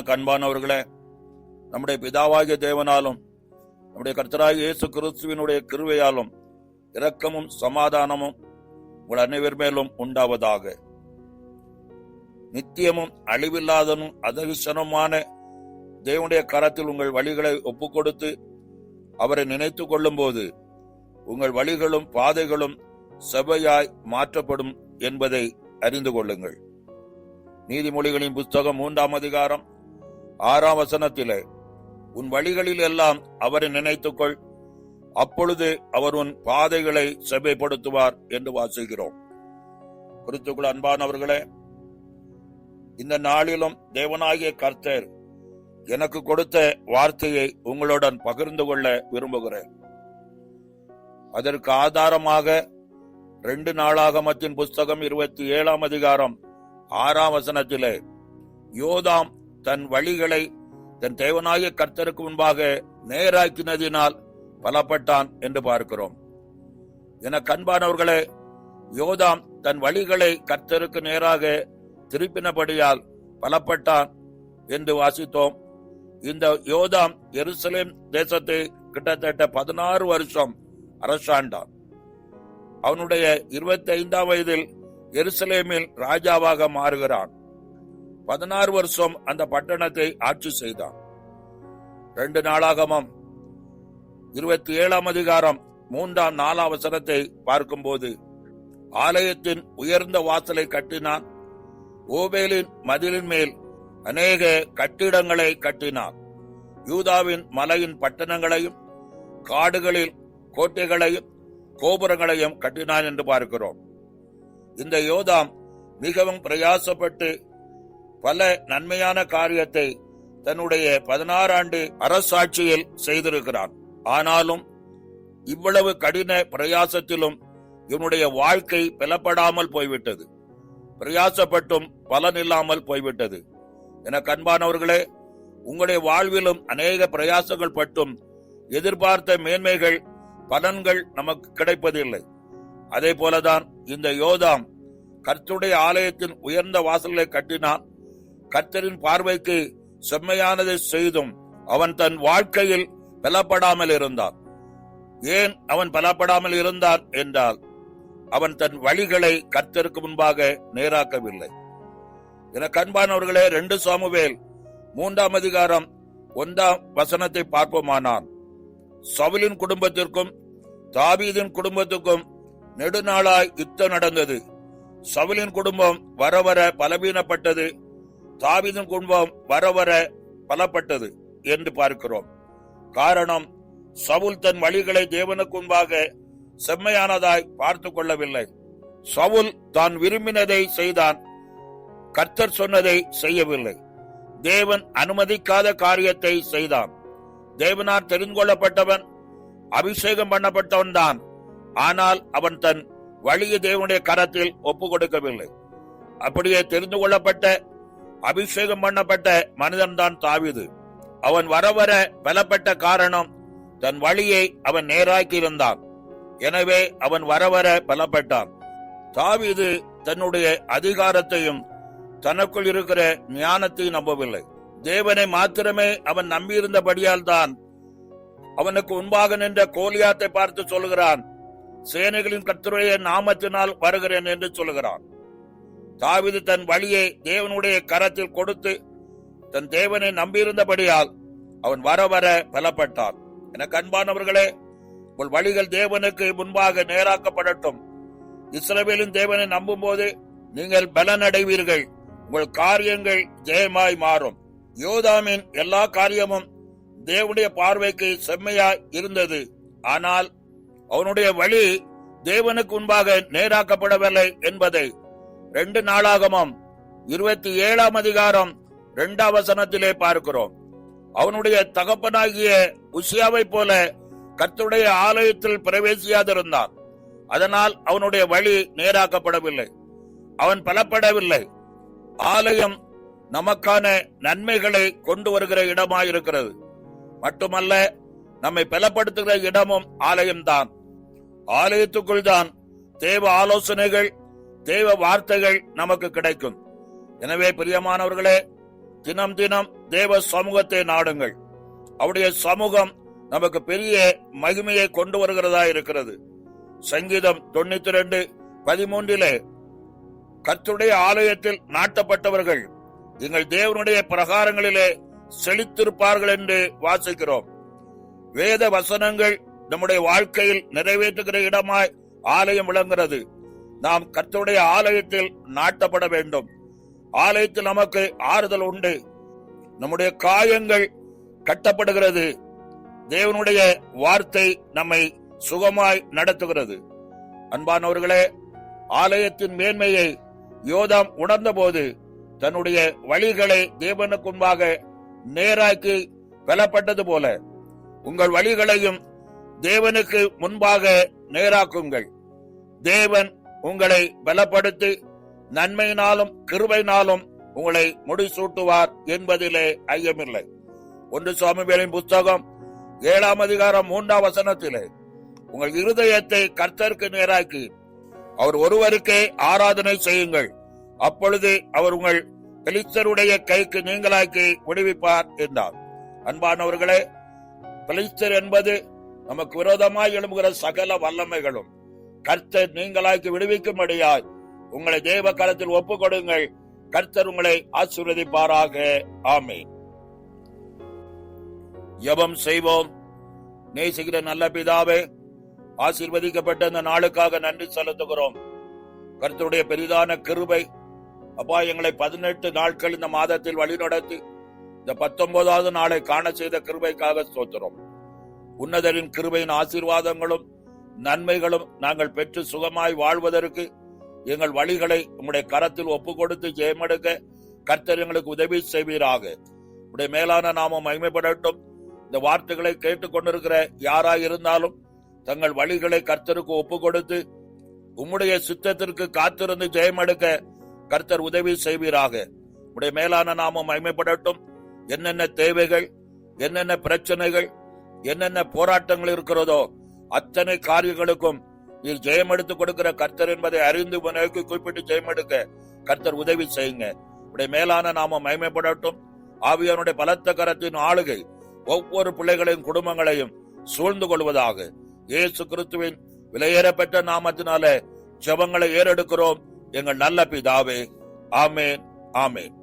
எனக்கு அன்பானவர்களே நம்முடைய பிதாவாகிய தேவனாலும் நம்முடைய கர்த்தராகிய இயேசு கிறிஸ்துவினுடைய கிருவையாலும் இரக்கமும் சமாதானமும் உங்கள் அனைவர் மேலும் உண்டாவதாக. நித்தியமும் அழிவில்லாதனும் அதகிசனமான தேவனுடைய கரத்தில் உங்கள் வழிகளை ஒப்புக் கொடுத்து அவரை கொள்ளும் போது உங்கள் வழிகளும் பாதைகளும் செவையாய் மாற்றப்படும் என்பதை அறிந்து கொள்ளுங்கள். நீதிமொழிகளின் புஸ்தகம் மூன்றாம் அதிகாரம் ஆறாம் வசனத்திலே உன் வழிகளில் எல்லாம் அவரை நினைத்துக்கொள். அப்பொழுது அவர் உன் பாதைகளை செவ்வைப்படுத்துவார் என்று வாசிக்கிறோம். குறித்துக்குள் அன்பானவர்களே இந்த நாளிலும் தேவனாகிய கர்த்தர் எனக்கு கொடுத்த வார்த்தையை உங்களுடன் பகிர்ந்து கொள்ள விரும்புகிறேன். அதற்கு ஆதாரமாக ரெண்டு நாளாகமத்தின் புஸ்தகம் இருபத்தி ஏழாம் அதிகாரம் ஆறாம் வசனத்திலே யோதாம் தன் வழிகளை தன் தேவனாகிய கர்த்தருக்கு முன்பாக நேராக்கினதினால் பலப்பட்டான் என்று பார்க்கிறோம். என கண்பானவர்களே யோதாம் தன் வழிகளை கர்த்தருக்கு நேராக திருப்பினபடியால் பலப்பட்டான் என்று வாசித்தோம். இந்த யோதாம் எருசலேம் தேசத்தை கிட்டத்தட்ட பதினாறு வருஷம் அரசாண்டான். அவனுடைய இருபத்தி ஐந்தாம் வயதில் எருசலேமில் ராஜாவாக மாறுகிறான். பதினாறு வருஷம் அந்த பட்டணத்தை ஆட்சி செய்தான். ரெண்டு நாளாகமம் இருபத்தி ஏழாம் அதிகாரம் மூன்றாம் நாலாம் வசனத்தை பார்க்கும்போது ஆலயத்தின் உயர்ந்த வாசலை கட்டினான். ஓபேலின் மதிலின் மேல் அநேக கட்டிடங்களை கட்டினான். யூதாவின் மலையின் பட்டணங்களையும் காடுகளில் கோட்டைகளையும் கோபுரங்களையும் கட்டினான் என்று பார்க்கிறோம். இந்த யோதாம் மிகவும் பிரயாசப்பட்டு பல நன்மையான காரியத்தை தன்னுடைய பதினாறு ஆண்டு அரசாட்சியில் செய்திருக்கிறான். ஆனாலும் இவ்வளவு கடின பிரயாசத்திலும் இவனுடைய வாழ்க்கை பிளப்படாமல் போய்விட்டது. பிரயாசப்பட்டும் பலன் இல்லாமல் போய்விட்டது. என கண்பானவர்களே உங்களுடைய வாழ்விலும் அநேக பிரயாசங்கள் பட்டும் எதிர்பார்த்த மேன்மைகள் பலன்கள் நமக்கு கிடைப்பதில்லை. அதே போலதான் இந்த யோதாம் கர்த்துடைய ஆலயத்தின் உயர்ந்த வாசல்களை கட்டினான். கர்த்தரின் பார்வைக்கு செம்மையானதை செய்தும் அவன் தன் வாழ்க்கையில் பலப்படாமல் இருந்தான். ஏன் அவன் பலப்படாமல் இருந்தான் என்றால் அவன் தன் வழிகளை கர்த்தருக்கு முன்பாக நேராக்கவில்லை. என கண்பானவர்களே ரெண்டு சாமுவேல் மூன்றாம் அதிகாரம் ஒன்றாம் வசனத்தை பார்ப்போமானான் சவுலின் குடும்பத்திற்கும் தாபீதின் குடும்பத்துக்கும் நெடுநாளாய் யுத்தம் நடந்தது. சவுலின் குடும்பம் வர வர பலவீனப்பட்டது. தாவிதன் குடும்பம் வர வர பலப்பட்டது என்று பார்க்கிறோம். காரணம் சவுல் தன் வழிகளை தேவனுக்கு முன்பாக செம்மையானதாய் பார்த்து கொள்ளவில்லை. சவுல் தான் விரும்பினதை செய்தான் கர்த்தர் சொன்னதை செய்யவில்லை. தேவன் அனுமதிக்காத காரியத்தை செய்தான். தேவனார் தெரிந்து கொள்ளப்பட்டவன் அபிஷேகம் பண்ணப்பட்டவன் தான். ஆனால் அவன் தன் வழியை தேவனுடைய கரத்தில் ஒப்பு கொடுக்கவில்லை அப்படியே தெரிந்து கொள்ளப்பட்ட அபிஷேகம் பண்ணப்பட்ட மனிதன் தான் தாவிது. அவன் வர வர பலப்பட்ட காரணம் தன் வழியை அவன் நேராக்கி இருந்தான். எனவே அவன் வர வர பலப்பட்டான் தாவிது தன்னுடைய அதிகாரத்தையும் தனக்குள் இருக்கிற ஞானத்தையும் நம்பவில்லை. தேவனை மாத்திரமே அவன் நம்பியிருந்தபடியால் தான் அவனுக்கு முன்பாக நின்ற கோலியாத்தை பார்த்து சொல்கிறான். சேனைகளின் கர்த்தருடைய நாமத்தினால் வருகிறேன் என்று சொல்கிறான். தாவிது தன் வழியை தேவனுடைய கரத்தில் கொடுத்து தன் தேவனை நம்பியிருந்தபடியால் அவன் வர வர பலப்பட்டான். என கண்பானவர்களே உங்கள் வழிகள் தேவனுக்கு முன்பாக நேராக்கப்படட்டும். இஸ்ரவேலின் தேவனை நம்பும் போது நீங்கள் பலனடைவீர்கள். உங்கள் காரியங்கள் ஜெயமாய் மாறும். யோதாமின் எல்லா காரியமும் தேவனுடைய பார்வைக்கு செம்மையாய் இருந்தது. ஆனால் அவனுடைய வழி தேவனுக்கு முன்பாக நேராக்கப்படவில்லை என்பதை ரெண்டு நாளாகமும். இருபத்தி ஏழாம் அதிகாரம் இரண்டாம் வசனத்திலே பார்க்கிறோம். அவனுடைய தகப்பனாகிய உஷியாவை போல கத்துடைய ஆலயத்தில் பிரவேசியாதிருந்தான். அதனால் அவனுடைய வழி நேராக்கப்படவில்லை. அவன் பலப்படவில்லை. ஆலயம் நமக்கான நன்மைகளை கொண்டு வருகிற இடமாயிருக்கிறது. மட்டுமல்ல நம்மை பலப்படுத்துகிற இடமும் ஆலயம்தான். ஆலயத்துக்குள் தான் தேவ ஆலோசனைகள் தேவ வார்த்தைகள் நமக்கு கிடைக்கும். எனவே பிரியமானவர்களே தினம் தினம் தேவ சமூகத்தை நாடுங்கள். அவருடைய சமூகம் நமக்கு பெரிய மகிமையை கொண்டு வருகிறதா இருக்கிறது. சங்கீதம் தொண்ணூத்தி ரெண்டு பதிமூன்றிலே கத்துடைய ஆலயத்தில் நாட்டப்பட்டவர்கள் எங்கள் தேவனுடைய பிரகாரங்களிலே செழித்திருப்பார்கள் என்று வாசிக்கிறோம். வேத வசனங்கள் நம்முடைய வாழ்க்கையில் நிறைவேற்றுகிற இடமாய் ஆலயம் விளங்குகிறது. நாம் கர்த்தருடைய ஆலயத்தில் நாட்டப்பட வேண்டும். ஆலயத்தில் நமக்கு ஆறுதல் உண்டு. நம்முடைய காயங்கள் கட்டப்படுகிறது. தேவனுடைய வார்த்தை நம்மை சுகமாய் நடத்துகிறது. அன்பானவர்களே ஆலயத்தின் மேன்மையை யோதாம் உணர்ந்தபோது தன்னுடைய வழிகளை தேவனுக்கு முன்பாக நேராக்கி பலப்பட்டது போல உங்கள் வழிகளையும் தேவனுக்கு முன்பாக நேராக்குங்கள். தேவன் உங்களை பலப்படுத்தி நன்மையினாலும் கிருபையினாலும் உங்களை முடிசூட்டுவார் என்பதிலே ஐயமில்லை. ஒன்று சுவாமிவேலின் புஸ்தகம் ஏழாம் அதிகாரம் மூன்றாம் வசனத்திலே உங்கள் இருதயத்தை கர்த்தருக்கு நேராக்கி அவர் ஒருவருக்கே ஆராதனை செய்யுங்கள். அப்பொழுது அவர் உங்கள் பெலிஸ்தருடைய கைக்கு நீங்களாக்கி விடுவிப்பார் என்றார். அன்பானவர்களே பெலிஸ்தர் என்பது நமக்கு விரோதமாய் எழும்புகிற சகல வல்லமைகளும் கர்த்தர் நீங்களாய்க்கு விடுவிக்கும்படியாய் உங்களை தேவ காலத்தில் ஒப்பு கொடுங்கள் கர்த்தர் உங்களை ஆசீர்வதிப்பாராக. ஆமே ஜபம் செய்வோம். நேசிக்கிற நல்ல பிதாவே ஆசீர்வதிக்கப்பட்ட இந்த நாளுக்காக நன்றி செலுத்துகிறோம். கர்த்தருடைய பெரிதான கிருபை அப்பா எங்களை பதினெட்டு நாட்கள் இந்த மாதத்தில் வழிநடத்தி இந்த பத்தொன்பதாவது நாளை காண செய்த கிருபைக்காக ஸ்தோத்திரம். உன்னதரின் கிருபையின் ஆசீர்வாதங்களும் நன்மைகளும் நாங்கள் பெற்று சுகமாய் வாழ்வதற்கு எங்கள் வழிகளை உம்முடைய கரத்தில் ஒப்பு கொடுத்து ஜெயமெடுக்க கர்த்தர் எங்களுக்கு உதவி செய்வீராக. உடைய மேலான நாமம் மகிமைப்படட்டும். இந்த வார்த்தைகளை கேட்டுக்கொண்டிருக்கிற யாராய் இருந்தாலும் தங்கள் வழிகளை கர்த்தருக்கு ஒப்பு கொடுத்து உம்முடைய சித்தத்திற்கு காத்திருந்து ஜெயமெடுக்க கர்த்தர் உதவி செய்வீராக. உடைய மேலான நாமம் மகிமைப்படட்டும். என்னென்ன தேவைகள் என்னென்ன பிரச்சனைகள் என்னென்ன போராட்டங்கள் இருக்கிறதோ அத்தனை காரியங்களுக்கும் நீர் ஜெயம் எடுத்து கொடுக்கிற கர்த்தர் என்பதை அறிந்து உனக்கு குறிப்பிட்டு ஜெயம் எடுக்க கர்த்தர் உதவி செய்யுங்க. உடைய மேலான நாம மயமைப்படட்டும் ஆவியானுடைய பலத்த கரத்தின் ஆளுகை ஒவ்வொரு பிள்ளைகளையும் குடும்பங்களையும் சூழ்ந்து கொள்வதாக இயேசு கிறிஸ்துவின் விலையேறப்பெற்ற நாமத்தினால ஜபங்களை ஏறெடுக்கிறோம். எங்கள் நல்ல பிதாவே ஆமேன் ஆமேன்.